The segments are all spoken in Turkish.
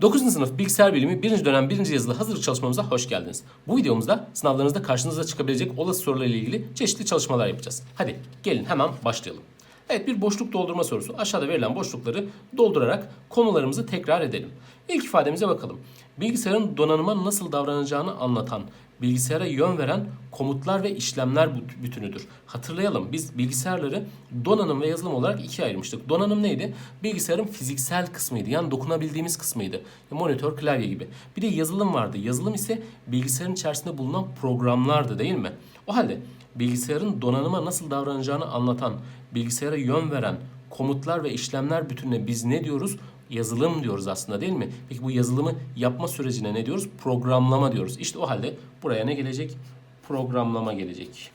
9. sınıf bilgisayar bilimi 1. dönem 1. yazılı hazırlık çalışmamıza hoş geldiniz. Bu videomuzda sınavlarınızda karşınıza çıkabilecek olası sorularla ilgili çeşitli çalışmalar yapacağız. Hadi gelin hemen başlayalım. Evet bir boşluk doldurma sorusu. Aşağıda verilen boşlukları doldurarak konularımızı tekrar edelim. İlk ifademize bakalım. Bilgisayarın donanıma nasıl davranacağını anlatan, bilgisayara yön veren komutlar ve işlemler büt- bütünüdür. Hatırlayalım biz bilgisayarları donanım ve yazılım olarak ikiye ayırmıştık. Donanım neydi? Bilgisayarın fiziksel kısmıydı. Yani dokunabildiğimiz kısmıydı. Monitör, klavye gibi. Bir de yazılım vardı. Yazılım ise bilgisayarın içerisinde bulunan programlardı değil mi? O halde bilgisayarın donanıma nasıl davranacağını anlatan, bilgisayara yön veren komutlar ve işlemler bütününe biz ne diyoruz? Yazılım diyoruz aslında değil mi? Peki bu yazılımı yapma sürecine ne diyoruz? Programlama diyoruz. İşte o halde buraya ne gelecek? Programlama gelecek.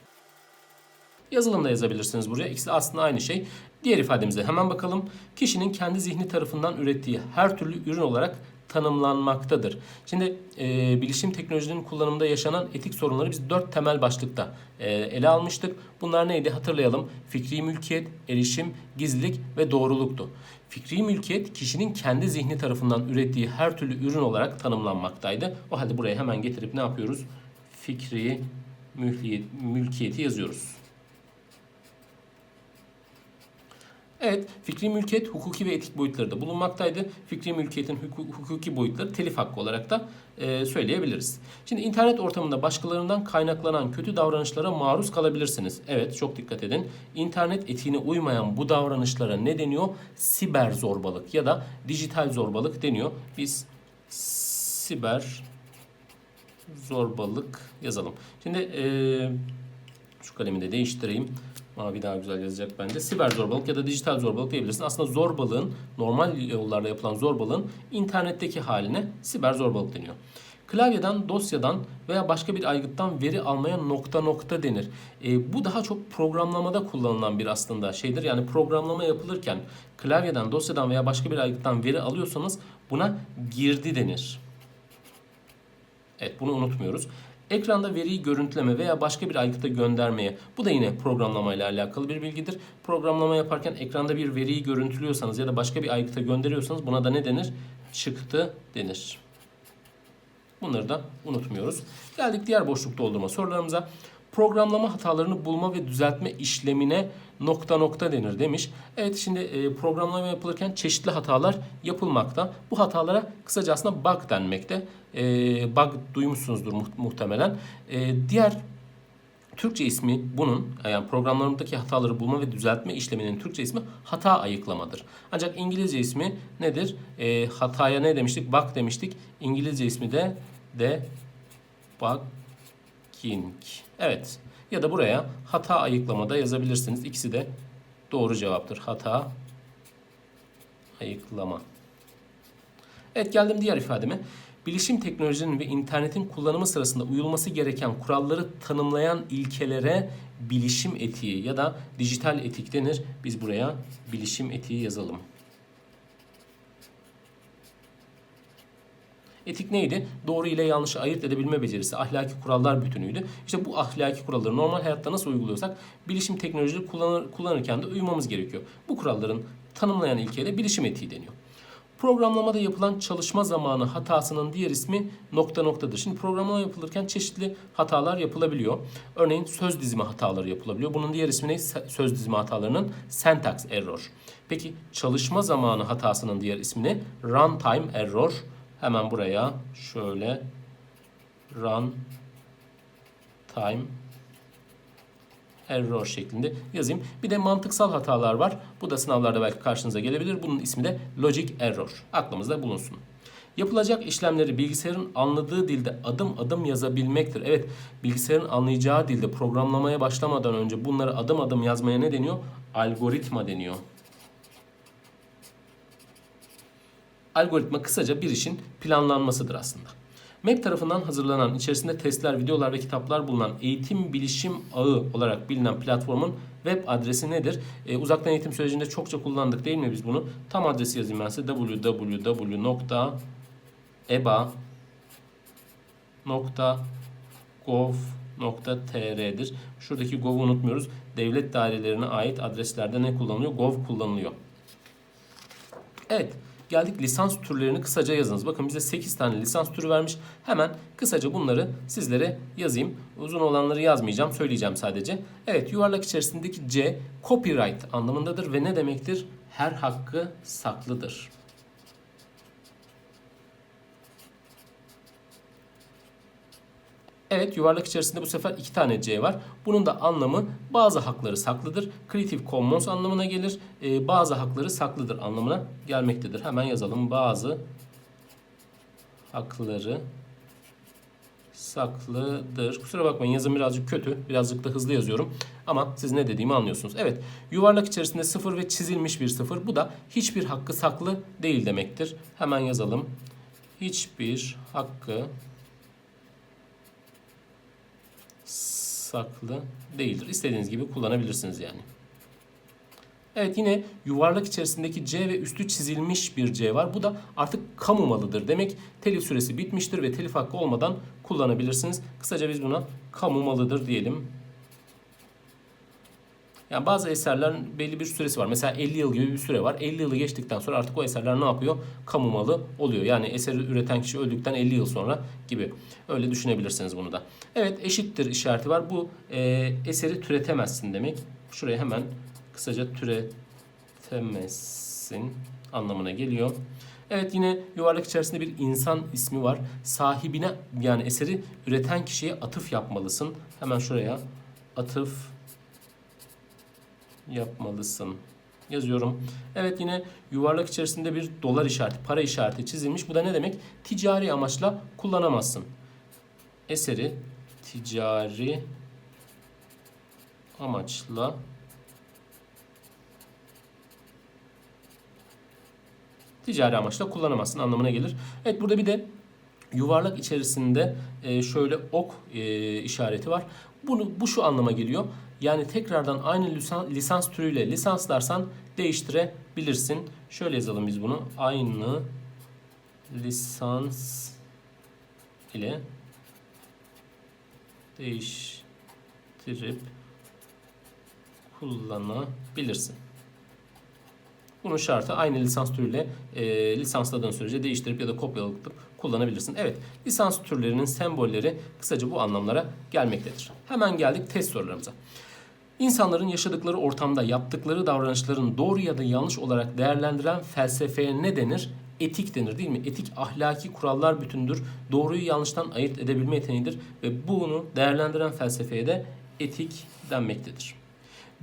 Yazılım da yazabilirsiniz buraya. İkisi aslında aynı şey. Diğer ifademize hemen bakalım. Kişinin kendi zihni tarafından ürettiği her türlü ürün olarak tanımlanmaktadır. Şimdi e, bilişim teknolojilerinin kullanımında yaşanan etik sorunları biz dört temel başlıkta e, ele almıştık. Bunlar neydi hatırlayalım. Fikri mülkiyet, erişim, gizlilik ve doğruluktu. Fikri mülkiyet kişinin kendi zihni tarafından ürettiği her türlü ürün olarak tanımlanmaktaydı. O halde buraya hemen getirip ne yapıyoruz? Fikri mülkiyet, mülkiyeti yazıyoruz. Evet, fikri mülkiyet hukuki ve etik boyutları da bulunmaktaydı. Fikri mülkiyetin huku- hukuki boyutları telif hakkı olarak da e, söyleyebiliriz. Şimdi internet ortamında başkalarından kaynaklanan kötü davranışlara maruz kalabilirsiniz. Evet, çok dikkat edin. İnternet etiğine uymayan bu davranışlara ne deniyor? Siber zorbalık ya da dijital zorbalık deniyor. Biz siber zorbalık yazalım. Şimdi e, şu kalemi de değiştireyim. Mavi daha güzel yazacak bence. Siber zorbalık ya da dijital zorbalık diyebilirsin. Aslında zorbalığın, normal yollarla yapılan zorbalığın internetteki haline siber zorbalık deniyor. Klavyeden, dosyadan veya başka bir aygıttan veri almaya nokta nokta denir. E, bu daha çok programlamada kullanılan bir aslında şeydir. Yani programlama yapılırken klavyeden, dosyadan veya başka bir aygıttan veri alıyorsanız buna girdi denir. Evet bunu unutmuyoruz. Ekranda veriyi görüntüleme veya başka bir aygıta göndermeye. Bu da yine programlama ile alakalı bir bilgidir. Programlama yaparken ekranda bir veriyi görüntülüyorsanız ya da başka bir aygıta gönderiyorsanız buna da ne denir? Çıktı denir. Bunları da unutmuyoruz. Geldik diğer boşluk doldurma sorularımıza. Programlama hatalarını bulma ve düzeltme işlemine nokta nokta denir demiş. Evet şimdi e, programlama yapılırken çeşitli hatalar yapılmakta. Bu hatalara kısaca aslında bug denmekte. E, bug duymuşsunuzdur muht- muhtemelen. E, diğer Türkçe ismi bunun yani programlarındaki hataları bulma ve düzeltme işleminin Türkçe ismi hata ayıklamadır. Ancak İngilizce ismi nedir? E, hataya ne demiştik? Bug demiştik. İngilizce ismi de debugging. Evet. Ya da buraya hata ayıklamada yazabilirsiniz. İkisi de doğru cevaptır. Hata ayıklama. Evet geldim diğer ifademe. Bilişim teknolojinin ve internetin kullanımı sırasında uyulması gereken kuralları tanımlayan ilkelere bilişim etiği ya da dijital etik denir. Biz buraya bilişim etiği yazalım. Etik neydi? Doğru ile yanlışı ayırt edebilme becerisi, ahlaki kurallar bütünüydü. İşte bu ahlaki kuralları normal hayatta nasıl uyguluyorsak bilişim teknolojileri kullanır, kullanırken de uymamız gerekiyor. Bu kuralların tanımlayan ilkeye de bilişim etiği deniyor. Programlamada yapılan çalışma zamanı hatasının diğer ismi nokta noktadır. Şimdi programlama yapılırken çeşitli hatalar yapılabiliyor. Örneğin söz dizimi hataları yapılabiliyor. Bunun diğer ismi ne? Söz dizimi hatalarının syntax error. Peki çalışma zamanı hatasının diğer ismi ne? Runtime error. Hemen buraya şöyle run time error şeklinde yazayım. Bir de mantıksal hatalar var. Bu da sınavlarda belki karşınıza gelebilir. Bunun ismi de logic error. Aklımızda bulunsun. Yapılacak işlemleri bilgisayarın anladığı dilde adım adım yazabilmektir. Evet, bilgisayarın anlayacağı dilde programlamaya başlamadan önce bunları adım adım yazmaya ne deniyor? Algoritma deniyor. Algoritma kısaca bir işin planlanmasıdır aslında. MEP tarafından hazırlanan, içerisinde testler, videolar ve kitaplar bulunan eğitim bilişim ağı olarak bilinen platformun web adresi nedir? Ee, uzaktan eğitim sürecinde çokça kullandık değil mi biz bunu? Tam adresi yazayım ben size www.eba.gov.tr'dir. Şuradaki gov'u unutmuyoruz. Devlet dairelerine ait adreslerde ne kullanılıyor? Gov kullanılıyor. Evet. Geldik lisans türlerini kısaca yazınız. Bakın bize 8 tane lisans türü vermiş. Hemen kısaca bunları sizlere yazayım. Uzun olanları yazmayacağım, söyleyeceğim sadece. Evet, yuvarlak içerisindeki C copyright anlamındadır ve ne demektir? Her hakkı saklıdır. Evet yuvarlak içerisinde bu sefer iki tane C var. Bunun da anlamı bazı hakları saklıdır. Creative Commons anlamına gelir. Ee, bazı hakları saklıdır anlamına gelmektedir. Hemen yazalım. Bazı hakları saklıdır. Kusura bakmayın yazım birazcık kötü. Birazcık da hızlı yazıyorum. Ama siz ne dediğimi anlıyorsunuz. Evet yuvarlak içerisinde sıfır ve çizilmiş bir sıfır. Bu da hiçbir hakkı saklı değil demektir. Hemen yazalım. Hiçbir hakkı saklı değildir. İstediğiniz gibi kullanabilirsiniz yani. Evet yine yuvarlak içerisindeki C ve üstü çizilmiş bir C var. Bu da artık kamu malıdır. Demek telif süresi bitmiştir ve telif hakkı olmadan kullanabilirsiniz. Kısaca biz buna kamu malıdır diyelim. Yani bazı eserlerin belli bir süresi var. Mesela 50 yıl gibi bir süre var. 50 yılı geçtikten sonra artık o eserler ne yapıyor? Kamu malı oluyor. Yani eseri üreten kişi öldükten 50 yıl sonra gibi. Öyle düşünebilirsiniz bunu da. Evet eşittir işareti var. Bu e, eseri türetemezsin demek. Şuraya hemen kısaca türetemezsin anlamına geliyor. Evet yine yuvarlak içerisinde bir insan ismi var. Sahibine yani eseri üreten kişiye atıf yapmalısın. Hemen şuraya atıf yapmalısın. Yazıyorum. Evet yine yuvarlak içerisinde bir dolar işareti, para işareti çizilmiş. Bu da ne demek? Ticari amaçla kullanamazsın. Eseri ticari amaçla ticari amaçla kullanamazsın anlamına gelir. Evet burada bir de yuvarlak içerisinde e, şöyle ok e, işareti var. Bunu bu şu anlama geliyor. Yani tekrardan aynı lisans, lisans türüyle lisanslarsan değiştirebilirsin. Şöyle yazalım biz bunu. Aynı lisans ile değiştirip kullanabilirsin. Bunun şartı aynı lisans türüyle e, lisansladığın sürece değiştirip ya da kopyalatıp kullanabilirsin. Evet, lisans türlerinin sembolleri kısaca bu anlamlara gelmektedir. Hemen geldik test sorularımıza. İnsanların yaşadıkları ortamda yaptıkları davranışların doğru ya da yanlış olarak değerlendiren felsefeye ne denir? Etik denir değil mi? Etik ahlaki kurallar bütündür. Doğruyu yanlıştan ayırt edebilme yeteneğidir ve bunu değerlendiren felsefeye de etik denmektedir.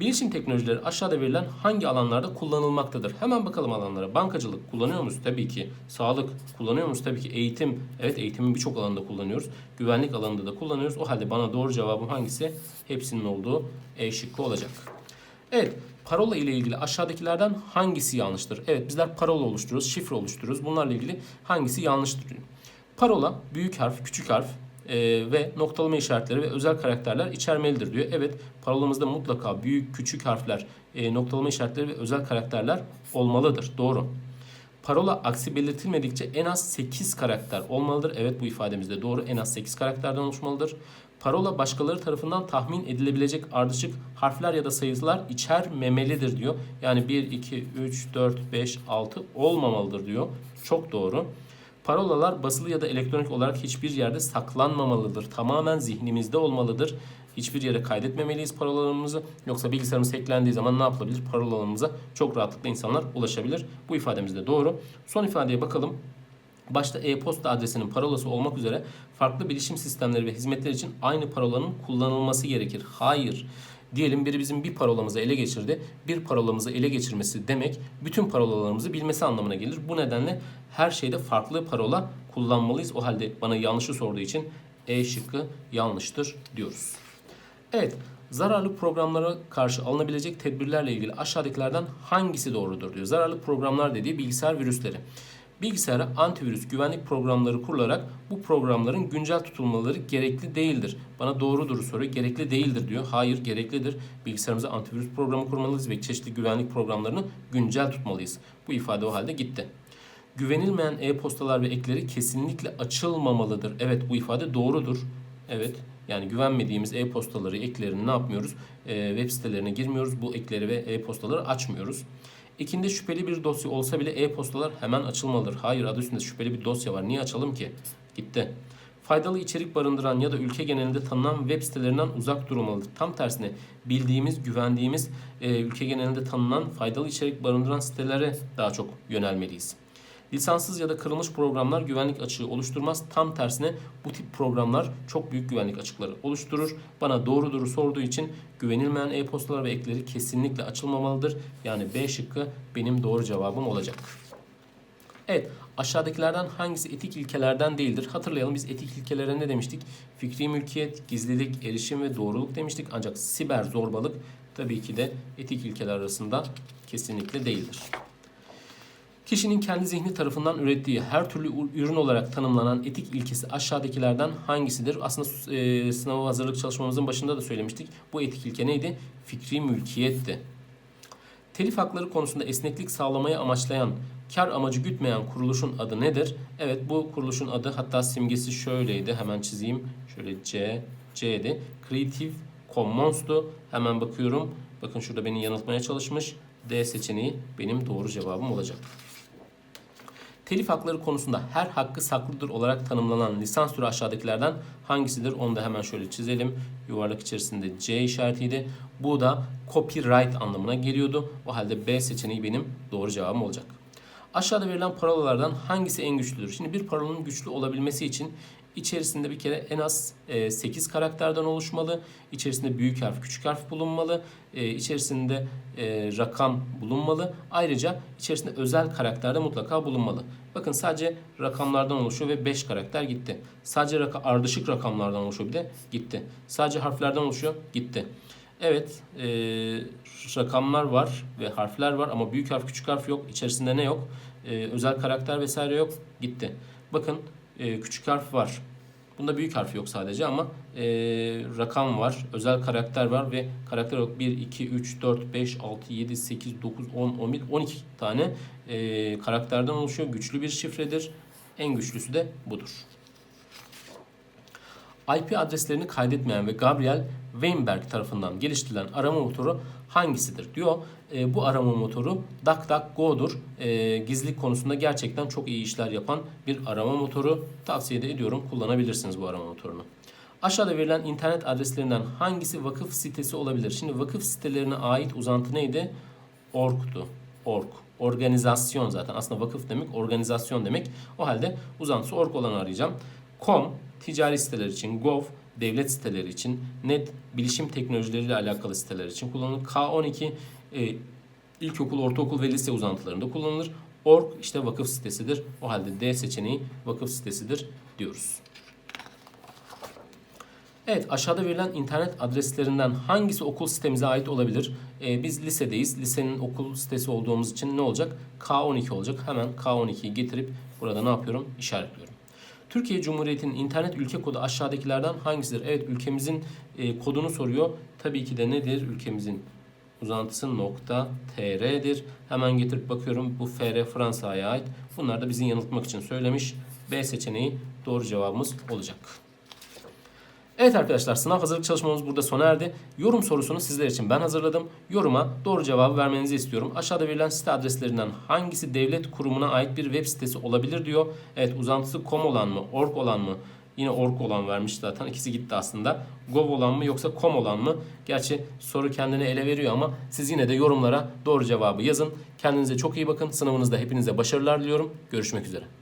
Bilişim teknolojileri aşağıda verilen hangi alanlarda kullanılmaktadır? Hemen bakalım alanlara. Bankacılık kullanıyor muyuz? Tabii ki. Sağlık kullanıyor muyuz? Tabii ki. Eğitim. Evet eğitimin birçok alanında kullanıyoruz. Güvenlik alanında da kullanıyoruz. O halde bana doğru cevabım hangisi? Hepsinin olduğu E şıkkı olacak. Evet. Parola ile ilgili aşağıdakilerden hangisi yanlıştır? Evet bizler parola oluşturuyoruz, şifre oluşturuyoruz. Bunlarla ilgili hangisi yanlıştır? Parola büyük harf, küçük harf, e, ve noktalama işaretleri ve özel karakterler içermelidir diyor. Evet parolamızda mutlaka büyük küçük harfler, e, noktalama işaretleri ve özel karakterler olmalıdır. Doğru. Parola aksi belirtilmedikçe en az 8 karakter olmalıdır. Evet bu ifademizde doğru. En az 8 karakterden oluşmalıdır. Parola başkaları tarafından tahmin edilebilecek ardışık harfler ya da sayılar içermemelidir diyor. Yani 1, 2, 3, 4, 5, 6 olmamalıdır diyor. Çok doğru. Parolalar basılı ya da elektronik olarak hiçbir yerde saklanmamalıdır. Tamamen zihnimizde olmalıdır. Hiçbir yere kaydetmemeliyiz parolalarımızı. Yoksa bilgisayarımız hacklendiği zaman ne yapılabilir? Parolalarımıza çok rahatlıkla insanlar ulaşabilir. Bu ifademiz de doğru. Son ifadeye bakalım. Başta e-posta adresinin parolası olmak üzere farklı bilişim sistemleri ve hizmetler için aynı parolanın kullanılması gerekir. Hayır. Diyelim biri bizim bir parolamızı ele geçirdi. Bir parolamızı ele geçirmesi demek bütün parolalarımızı bilmesi anlamına gelir. Bu nedenle her şeyde farklı parola kullanmalıyız. O halde bana yanlışı sorduğu için E şıkkı yanlıştır diyoruz. Evet, zararlı programlara karşı alınabilecek tedbirlerle ilgili aşağıdakilerden hangisi doğrudur diyor. Zararlı programlar dediği bilgisayar virüsleri. Bilgisayara antivirüs güvenlik programları kurularak bu programların güncel tutulmaları gerekli değildir. Bana doğrudur soruyor. Gerekli değildir diyor. Hayır gereklidir. Bilgisayarımıza antivirüs programı kurmalıyız ve çeşitli güvenlik programlarını güncel tutmalıyız. Bu ifade o halde gitti. Güvenilmeyen e-postalar ve ekleri kesinlikle açılmamalıdır. Evet bu ifade doğrudur. Evet yani güvenmediğimiz e-postaları, eklerini ne yapmıyoruz? E, web sitelerine girmiyoruz. Bu ekleri ve e-postaları açmıyoruz. Ekinde şüpheli bir dosya olsa bile e-postalar hemen açılmalıdır. Hayır adı üstünde şüpheli bir dosya var. Niye açalım ki? Gitti. Faydalı içerik barındıran ya da ülke genelinde tanınan web sitelerinden uzak durulmalıdır. Tam tersine bildiğimiz, güvendiğimiz, e, ülke genelinde tanınan faydalı içerik barındıran sitelere daha çok yönelmeliyiz. Lisanssız ya da kırılmış programlar güvenlik açığı oluşturmaz. Tam tersine bu tip programlar çok büyük güvenlik açıkları oluşturur. Bana doğrudur sorduğu için güvenilmeyen e-postalar ve ekleri kesinlikle açılmamalıdır. Yani B şıkkı benim doğru cevabım olacak. Evet, aşağıdakilerden hangisi etik ilkelerden değildir? Hatırlayalım biz etik ilkelere ne demiştik? Fikri mülkiyet, gizlilik, erişim ve doğruluk demiştik. Ancak siber zorbalık tabii ki de etik ilkeler arasında kesinlikle değildir. Kişinin kendi zihni tarafından ürettiği her türlü ürün olarak tanımlanan etik ilkesi aşağıdakilerden hangisidir? Aslında e, sınava hazırlık çalışmamızın başında da söylemiştik. Bu etik ilke neydi? Fikri mülkiyetti. Telif hakları konusunda esneklik sağlamayı amaçlayan, kar amacı gütmeyen kuruluşun adı nedir? Evet bu kuruluşun adı hatta simgesi şöyleydi. Hemen çizeyim. Şöyle C, C'di. Creative Commons'tu. Hemen bakıyorum. Bakın şurada beni yanıltmaya çalışmış. D seçeneği benim doğru cevabım olacak. Telif hakları konusunda her hakkı saklıdır olarak tanımlanan lisans türü aşağıdakilerden hangisidir? Onu da hemen şöyle çizelim. Yuvarlak içerisinde C işaretiydi. Bu da copyright anlamına geliyordu. O halde B seçeneği benim doğru cevabım olacak. Aşağıda verilen parolalardan hangisi en güçlüdür? Şimdi bir parolanın güçlü olabilmesi için içerisinde bir kere en az 8 karakterden oluşmalı. İçerisinde büyük harf, küçük harf bulunmalı. E, içerisinde e, rakam bulunmalı. Ayrıca içerisinde özel karakter de mutlaka bulunmalı. Bakın sadece rakamlardan oluşuyor ve 5 karakter gitti. Sadece raka, ardışık rakamlardan oluşuyor bir de gitti. Sadece harflerden oluşuyor gitti. Evet, e, rakamlar var ve harfler var ama büyük harf, küçük harf yok. İçerisinde ne yok? E, özel karakter vesaire yok. Gitti. Bakın e, küçük harf var. Bunda büyük harf yok sadece ama e, rakam var, özel karakter var ve karakter yok 1, 2, 3, 4, 5, 6, 7, 8, 9, 10, 11, 12 tane e, karakterden oluşuyor. Güçlü bir şifredir. En güçlüsü de budur. IP adreslerini kaydetmeyen ve Gabriel Weinberg tarafından geliştirilen arama motoru hangisidir diyor. E, bu arama motoru DuckDuckGo'dur. E, gizlilik konusunda gerçekten çok iyi işler yapan bir arama motoru. Tavsiye de ediyorum kullanabilirsiniz bu arama motorunu. Aşağıda verilen internet adreslerinden hangisi vakıf sitesi olabilir? Şimdi vakıf sitelerine ait uzantı neydi? Org'tu. Org. Organizasyon zaten. Aslında vakıf demek organizasyon demek. O halde uzantısı org olanı arayacağım. Com ticari siteler için, Gov devlet siteleri için, Net bilişim teknolojileriyle alakalı siteler için kullanılır. K12 e, ilkokul, ortaokul ve lise uzantılarında kullanılır. Org işte vakıf sitesidir. O halde D seçeneği vakıf sitesidir diyoruz. Evet aşağıda verilen internet adreslerinden hangisi okul sitemize ait olabilir? Ee, biz lisedeyiz. Lisenin okul sitesi olduğumuz için ne olacak? K12 olacak. Hemen K12'yi getirip burada ne yapıyorum? İşaretliyorum. Türkiye Cumhuriyeti'nin internet ülke kodu aşağıdakilerden hangisidir? Evet ülkemizin e, kodunu soruyor. Tabii ki de nedir? Ülkemizin uzantısı nokta tr'dir. Hemen getirip bakıyorum bu fr Fransa'ya ait. Bunlar da bizi yanıltmak için söylemiş. B seçeneği doğru cevabımız olacak. Evet arkadaşlar sınav hazırlık çalışmamız burada sona erdi. Yorum sorusunu sizler için ben hazırladım. Yoruma doğru cevabı vermenizi istiyorum. Aşağıda verilen site adreslerinden hangisi devlet kurumuna ait bir web sitesi olabilir diyor. Evet uzantısı com olan mı, org olan mı? Yine org olan vermiş zaten. İkisi gitti aslında. Gov olan mı yoksa com olan mı? Gerçi soru kendine ele veriyor ama siz yine de yorumlara doğru cevabı yazın. Kendinize çok iyi bakın. Sınavınızda hepinize başarılar diliyorum. Görüşmek üzere.